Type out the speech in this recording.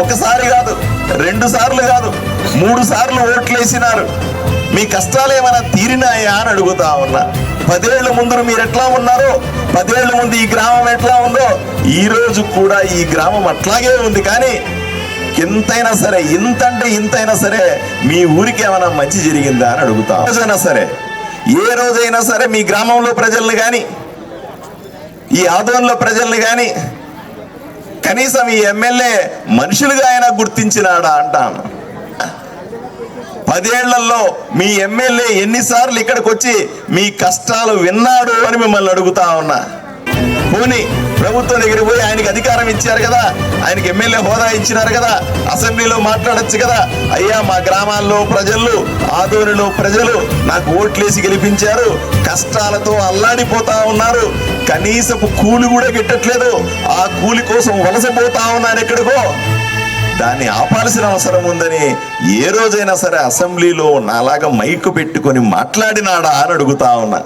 ఒకసారి కాదు రెండు సార్లు కాదు మూడు సార్లు ఓట్లేసినారు. మీ కష్టాలు ఏమైనా తీరినాయా అని అడుగుతా ఉన్నా. పదేళ్ళ ముందు మీరు ఎట్లా ఉన్నారో పదేళ్ళ ముందు ఈ గ్రామం ఎట్లా ఉందో ఈ రోజు కూడా ఈ గ్రామం అట్లాగే ఉంది. కానీ ఎంతైనా సరే ఇంత అంటే ఇంతైనా సరే మీ ఊరికి ఏమైనా మంచి జరిగిందా అని అడుగుతా. రోజైనా సరే ఏ రోజైనా సరే మీ గ్రామంలో ప్రజల్ని కానీ ఈ ఆదోన్లో ప్రజల్ని కానీ కనీసం ఈ ఎమ్మెల్యే మనుషులుగా ఆయన గుర్తించినాడా అంటాను. పదేళ్ళలో మీ ఎమ్మెల్యే ఎన్నిసార్లు ఇక్కడికి వచ్చి మీ కష్టాలు విన్నాడు అని మిమ్మల్ని అడుగుతా ఉన్నా. పోనీ ప్రభుత్వం దగ్గరికి పోయి ఆయనకి అధికారం ఇచ్చారు కదా ఆయనకి ఎమ్మెల్యే హోదా ఇచ్చినారు కదా అసెంబ్లీలో మాట్లాడచ్చు కదా. అయ్యా మా గ్రామాల్లో ప్రజలు ఆదోనిలో ప్రజలు నాకు ఓట్లేసి గెలిపించారు. కష్టాలతో అల్లాడిపోతా ఉన్నారు. కనీసపు కూలి కూడా గిట్టట్లేదు. ఆ కూలి కోసం వలసపోతా ఉన్నారు ఎక్కడికో. దాన్ని ఆపాల్సిన అవసరం ఉందని ఏ రోజైనా సరే అసెంబ్లీలో నాలాగా మైకు పెట్టుకొని మాట్లాడినాడా అని అడుగుతా ఉన్నా.